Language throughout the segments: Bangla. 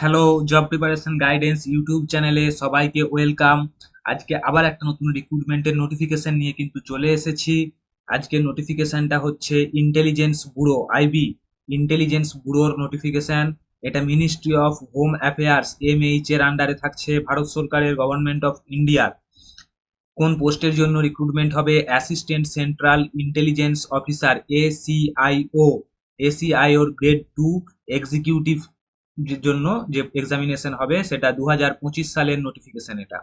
Hello job preparation guidance YouTube চ্যানেলে সবাইকে ওয়েলকাম আজকে আবার একটা নতুন রিক্রুটমেন্টের নোটিফিকেশন নিয়ে কিন্তু চলে এসেছি। আজকের নোটিফিকেশনটা হচ্ছে ইন্টেলিজেন্স ব্যুরো আইবি ইন্টেলিজেন্স ব্যুরোর নোটিফিকেশন এটা ministry of home affairs MH এর আন্ডারে থাকছে ভারত সরকারের গভর্নমেন্ট অফ ইন্ডিয়ার কোন পোস্টের জন্য রিক্রুটমেন্ট হবে? Assistant central intelligence officer ACIO এসিআইওর grade two executive জন্য যে এক্সামিনেশন হবে সেটা দু হাজার পঁচিশ সালের নোটিফিকেশন এটা।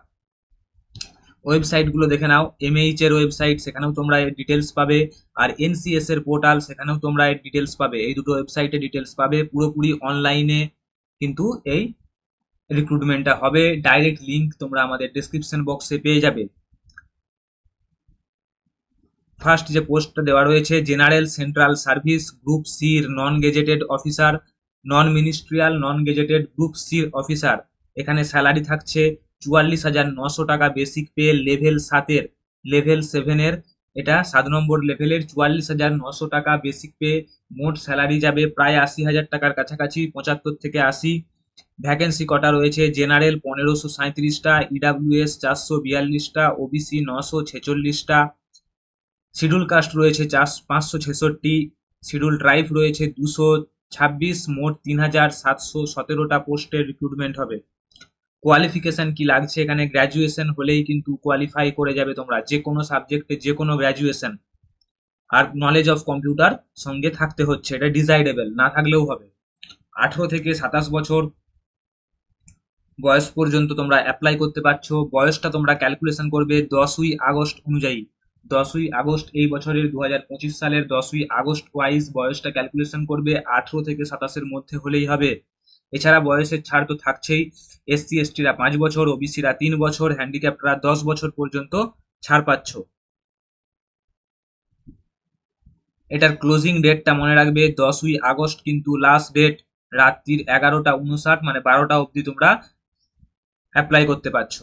ওয়েবসাইটগুলো দেখে নাও এমএইচ এর ওয়েবসাইট, সেখানেও তোমরা এর ডিটেলস পাবে, আর এনসিএস এর পোর্টাল সেখানেও তোমরা এর ডিটেলস পাবে। এই দুটো ওয়েবসাইটে ডিটেলস পাবে, পুরোপুরি অনলাইনে কিন্তু এই রিক্রুটমেন্টটা হবে। ডাইরেক্ট লিংক তোমরা আমাদের ডেসক্রিপশন বক্সে পেয়ে যাবে। ফার্স্ট যে পোস্টটা দেওয়া রয়েছে জেনারেল সেন্ট্রাল সার্ভিস গ্রুপ সির non gazetted officer non ministerial non gazetted group C officer এখানে স্যালারি থাকছে চুয়াল্লিশ হাজার নশো টাকা বেসিক পে লেভেল সাতের। লেভেল সেভেনের এটা সাত নম্বর লেভেলের চুয়াল্লিশ হাজার নশো টাকা বেসিক পে মোট স্যালারি যাবে প্রায় আশি হাজার টাকার কাছাকাছি, পঁচাত্তর থেকে আশি। ভ্যাকেন্সি কটা রয়েছে? জেনারেল পনেরোশো সাঁত্রিশটা ইডাব্লিউএস চারশো বিয়াল্লিশটা ওবিসি নশো ছেচল্লিশটা। শিডিউল কাস্ট রয়েছে চার, পাঁচশো ছেষট্টি। শিডিউল ট্রাইব রয়েছে দুশো ছাব্বিশ মোট তিন হাজার সাতশো সতেরোটা পোস্টের রিক্রুটমেন্ট হবে। কোয়ালিফিকেশন কি লাগছে এখানে? গ্র্যাজুয়েশন হলেই কিন্তু কোয়ালিফাই করে যাবে তোমরা, যে কোনো সাবজেক্টে যে কোনো গ্র্যাজুয়েশন আর নলেজ অফ কম্পিউটার সঙ্গে থাকতে হচ্ছে, এটা ডিসাইডেবল না থাকলেও হবে। আঠেরো থেকে সাতাশ বছর বয়স পর্যন্ত তোমরা অ্যাপ্লাই করতে পারছ, বয়সটা তোমরা ক্যালকুলেশন করবে দশই আগস্ট অনুযায়ী। দশই আগস্ট এই বছরের দু হাজার পঁচিশ সালের দশই আগস্ট ওয়াইজ বয়সটা ক্যালকুলেশন করবে আঠেরো থেকে সাতাশের মধ্যে হলেই হবে। এছাড়া বয়সের ছাড় তো থাকছেই। এসসি এসটিরা পাঁচ বছর ওবিসিরা তিন বছর হ্যান্ডিক্যাপ্টরা দশ বছর পর্যন্ত ছাড় পাচ্ছ। এটার ক্লোজিং ডেটটা মনে রাখবে দশই আগস্ট, কিন্তু লাস্ট ডেট রাত্রির এগারোটা উনষাট মানে বারোটা অবধি তোমরা অ্যাপ্লাই করতে পারছ।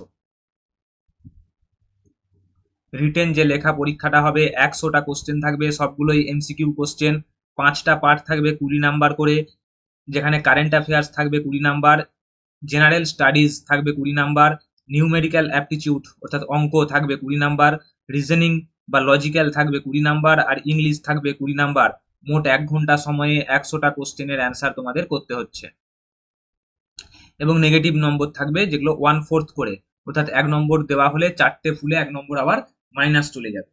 রিটেন যে লেখা পরীক্ষাটা হবে, একশোটা কোশ্চেন থাকবে, সবগুলোই এমসিকিউ কোশ্চেন পাঁচটা পার্ট থাকবে কুড়ি নাম্বার করে, যেখানে কারেন্ট অ্যাফেয়ার্স থাকবে কুড়ি নাম্বার জেনারেল স্টাডিজ থাকবে কুড়ি নাম্বার নিউমেরিক্যাল অ্যাপটিচিউড অর্থাৎ অঙ্ক থাকবে কুড়ি নাম্বার রিজনিং বা লজিক্যাল থাকবে কুড়ি নাম্বার আর ইংলিশ থাকবে কুড়ি নাম্বার মোট এক ঘণ্টা সময়ে একশোটা কোশ্চেনের অ্যান্সার তোমাদের করতে হচ্ছে। এবং নেগেটিভ নম্বর থাকবে যেগুলো ওয়ান ফোর্থ করে, অর্থাৎ এক নম্বর দেওয়া হলে চারটে ফুলে এক নম্বর আবার মাইনাস চলে যাবে।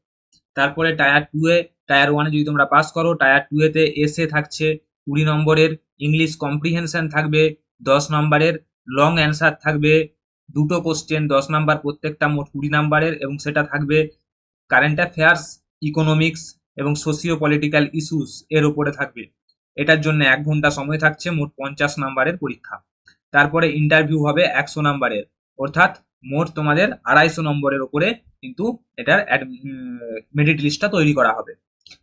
তারপরে টায়ার টু এ টায়ার ওয়ানে যদি তোমরা পাস করো টায়ার টু এতে এসে থাকছে, কুড়ি নম্বরের ইংলিশ কম্প্রিহেনশন থাকবে, দশ নম্বরের লং অ্যান্সার থাকবে, দুটো কোশ্চেন দশ নাম্বার প্রত্যেকটা মোট কুড়ি নাম্বারের এবং সেটা থাকবে কারেন্ট অ্যাফেয়ার্স ইকোনমিক্স এবং সোশিও পলিটিক্যাল ইস্যুস এর উপরে থাকবে। এটার জন্য এক ঘণ্টা সময় থাকছে, মোট পঞ্চাশ নাম্বারের পরীক্ষা। তারপরে ইন্টারভিউ হবে একশো নাম্বারের। অর্থাৎ মোট তোমাদের আড়াইশো নম্বরের ওপরে কিন্তু এটার মেরিট লিস্টটা তৈরি করা হবে।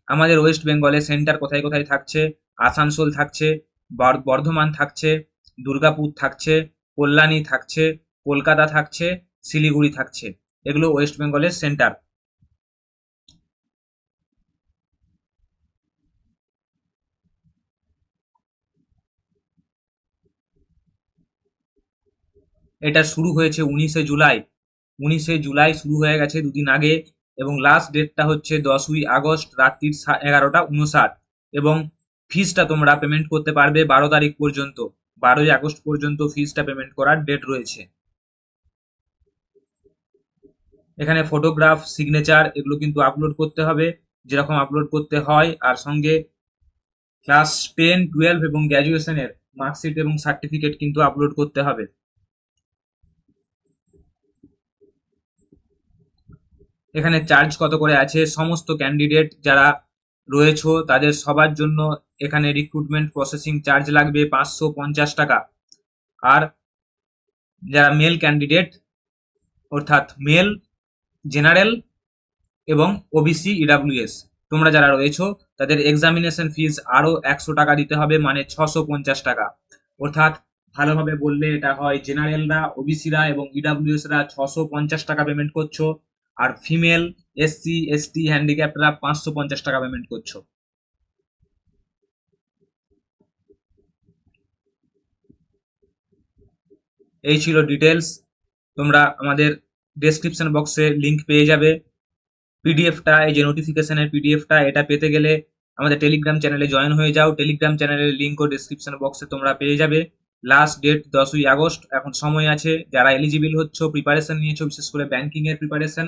আমাদের ওয়েস্ট বেঙ্গলে সেন্টার কোথায় কোথায় থাকছে? আসানসোল থাকছে বর্ধমান থাকছে, দুর্গাপুর থাকছে, কল্যাণী থাকছে, কলকাতা থাকছে, শিলিগুড়ি থাকছে। এগুলো ওয়েস্ট বেঙ্গলের সেন্টার এটা শুরু হয়েছে উনিশে জুলাই। উনিশে জুলাই শুরু হয়ে গেছে দুদিন আগে এবং লাস্ট ডেটটা হচ্ছে দশই আগস্ট রাত্রির এগারোটা উনষাট এবং ফিজটা তোমরা পেমেন্ট করতে পারবে বারো তারিখ পর্যন্ত। বারোই আগস্ট পর্যন্ত ফিজটা পেমেন্ট করার ডেট রয়েছে। এখানে ফটোগ্রাফ সিগনেচার এগুলো কিন্তু আপলোড করতে হবে। যেরকম আপলোড করতে হয় আর সঙ্গে ক্লাস টেন টুয়েলভ এবং গ্র্যাজুয়েশনের মার্কশিট এবং সার্টিফিকেট কিন্তু আপলোড করতে হবে। এখানে চার্জ কত করে আছে, সমস্ত ক্যান্ডিডেট যারা রয়েছে, তাদের সবার জন্য এখানে রিক্রুটমেন্ট প্রসেসিং চার্জ লাগবে পাঁচশো পঞ্চাশ টাকা। আর যারা মেল ক্যান্ডিডেট অর্থাৎ মেল জেনারেল এবং ওবিসি ইডাব্লিউএস তোমরা যারা রয়েছো, তাদের এক্সামিনেশন ফিজ আরও একশো টাকা দিতে হবে মানে ছশো পঞ্চাশ টাকা। অর্থাৎ ভালোভাবে বললে এটা হয় জেনারেলরা ওবিসিরা এবং ইডাব্লিউএসরা ছশো পঞ্চাশ টাকা পেমেন্ট করছ। আর ফিমেল এসসি এসটি হ্যান্ডিক্যাপরা পাঁচশো পঞ্চাশ টাকা পেমেন্ট করছ। এই ছিল ডিটেলস তোমরা আমাদের ডেসক্রিপশন বক্সে লিংক পেয়ে যাবে। পিডিএফটা এই যে নোটিফিকেশনের পিডিএফটা এটা পেতে গেলে আমাদের টেলিগ্রাম চ্যানেলে জয়েন হয়ে যাও। টেলিগ্রাম চ্যানেলের লিঙ্কও ডেসক্রিপশন বক্সে তোমরা পেয়ে যাবে। লাস্ট ডেট দশই আগস্ট। এখন সময় আছে। যারা এলিজিবল হচ্ছ প্রিপারেশন নিয়েছো, বিশেষ করে ব্যাংকিং এর প্রিপারেশন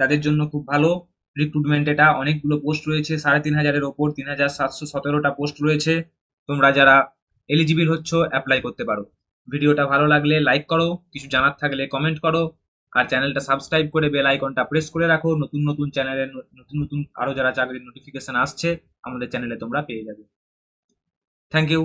তাদের জন্য খুব ভালো। রিক্রুটমেন্ট এটা অনেকগুলো পোস্ট রয়েছে, সাড়ে তিন হাজারের ওপর তিন হাজার সাতশো সতেরোটা পোস্ট রয়েছে। তোমরা যারা এলিজিবল হচ্ছ অ্যাপ্লাই করতে পারো। ভিডিওটা ভালো লাগলে লাইক করো, কিছু জানার থাকলে কমেন্ট করো। আর চ্যানেলটা সাবস্ক্রাইব করে বেল আইকনটা প্রেস করে রাখো। নতুন নতুন চ্যানেলের নতুন নতুন আরও যারা চাকরির নোটিফিকেশন আসছে, আমাদের চ্যানেলে তোমরা পেয়ে যাবে। Thank you